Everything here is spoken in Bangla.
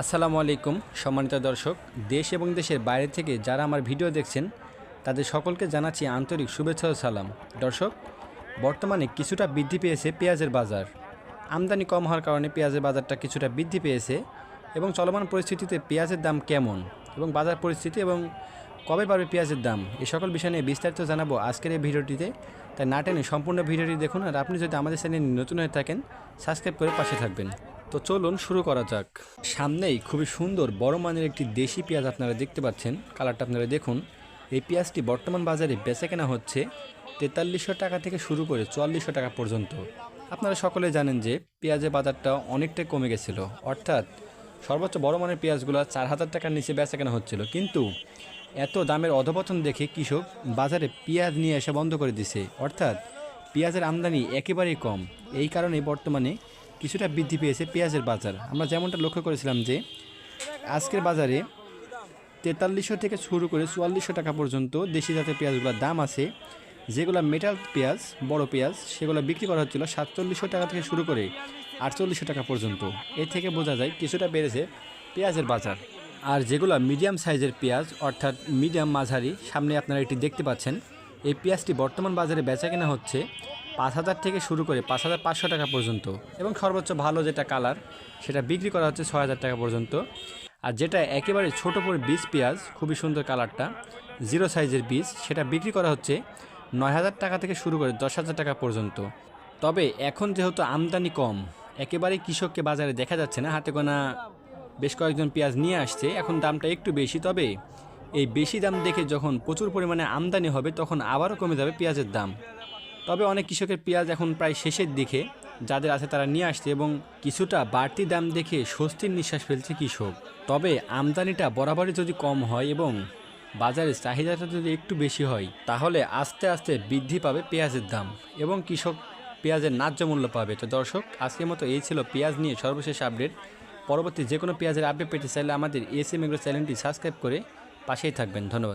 আসসালামু আলাইকুম, সম্মানিত দর্শক। দেশ এবং দেশের বাইরে থেকে যারা আমার ভিডিও দেখছেন, তাদের সকলকে জানাচ্ছি আন্তরিক শুভেচ্ছা ও সালাম। দর্শক, বর্তমানে কিছুটা বৃদ্ধি পেয়েছে পেঁয়াজের বাজার। আমদানি কম হওয়ার কারণে পেঁয়াজের বাজারটা কিছুটা বৃদ্ধি পেয়েছে এবং চলমান পরিস্থিতিতে পেঁয়াজের দাম কেমন এবং বাজার পরিস্থিতি এবং কবে বাড়বে পেঁয়াজের দাম এই সকল বিষয় নিয়ে বিস্তারিত জানাব আজকের এই ভিডিওটিতে। তাই না টেনে সম্পূর্ণ ভিডিওটি দেখুন আর আপনি যদি আমাদের চ্যানেলে নতুন হয়ে থাকেন, সাবস্ক্রাইব করে পাশে থাকবেন। তো চলুন শুরু করা যাক। সামনেই খুবই সুন্দর বড় মানের একটি দেশি পেঁয়াজ আপনারা দেখতে পাচ্ছেন। কালারটা আপনারা দেখুন। এই পেঁয়াজটি বর্তমান বাজারে বেচা কেনা হচ্ছে তেতাল্লিশশো টাকা থেকে শুরু করে চুয়াল্লিশশো টাকা পর্যন্ত। আপনারা সকলে জানেন যে পেঁয়াজের বাজারটা অনেকটাই কমে গেছিল। অর্থাৎ সর্বোচ্চ বড় মানের পেঁয়াজগুলো চার হাজার টাকার নিচে বেচা কেনা হচ্ছিল। কিন্তু এত দামের অধপতন দেখে কৃষক বাজারে পেঁয়াজ নিয়ে আসা বন্ধ করে দিছে। অর্থাৎ পেঁয়াজের আমদানি একেবারেই কম। এই কারণে বর্তমানে কিছুটা বৃদ্ধি পেয়েছে পেঁয়াজের বাজার। আমরা যেমনটা লক্ষ্য করেছিলাম যে আজকের বাজারে তেতাল্লিশশো থেকে শুরু করে চুয়াল্লিশশো টাকা পর্যন্ত দেশি জাতের পেঁয়াজগুলোর দাম আছে। যেগুলো মেটাল পেঁয়াজ, বড় পেঁয়াজ, সেগুলো বিক্রি করা হচ্ছিল সাতচল্লিশশো টাকা থেকে শুরু করে আটচল্লিশশো টাকা পর্যন্ত। এর থেকে বোঝা যায় কিছুটা বেড়েছে পেঁয়াজের বাজার। আর যেগুলো মিডিয়াম সাইজের পেঁয়াজ, অর্থাৎ মিডিয়াম মাঝারি, সামনে আপনারা এটি দেখতে পাচ্ছেন, এই পেঁয়াজটি বর্তমান বাজারে বেচা কেনা হচ্ছে পাঁচ হাজার থেকে শুরু করে পাঁচ হাজার পাঁচশো টাকা পর্যন্ত। এবং সর্বোচ্চ ভালো যেটা কালার, সেটা বিক্রি করা হচ্ছে ছয় হাজার টাকা পর্যন্ত। আর যেটা একেবারে ছোট করে বীজ পেঁয়াজ, খুবই সুন্দর কালারটা, জিরো সাইজের বীজ, সেটা বিক্রি করা হচ্ছে নয় হাজার টাকা থেকে শুরু করে দশ হাজার টাকা পর্যন্ত। তবে এখন যেহেতু আমদানি কম একেবারেই কৃষককে বাজারে দেখা যাচ্ছে না, হাতে গোনা বেশ কয়েকজন পেঁয়াজ নিয়ে আসছে, এখন দামটা একটু বেশি। তবে এই বেশি দাম দেখে যখন প্রচুর পরিমাণে আমদানি হবে, তখন আবারও কমে যাবে পেঁয়াজের দাম। তবে অনেক কৃষকের পেঁয়াজ এখন প্রায় শেষের দিকে, যাদের আছে তারা নিয়ে আসছে এবং কিছুটা বাড়তি দাম দেখে স্বস্তির নিঃশ্বাস ফেলছে কৃষক। তবে আমদানিটা বরাবরই যদি কম হয় এবং বাজারে চাহিদাটা যদি একটু বেশি হয়, তাহলে আস্তে আস্তে বৃদ্ধি পাবে পেঁয়াজের দাম এবং কৃষক পেঁয়াজের ন্যায্য মূল্য পাবে। তো দর্শক, আজকের মতো এই ছিল পেঁয়াজ নিয়ে সর্বশেষ আপডেট। পরবর্তী যে কোনো পেঁয়াজের আপডেট পেতে চাইলে আমাদের এসএম এগ্রো চ্যানেলটি সাবস্ক্রাইব করে পাশেই থাকবেন। ধন্যবাদ।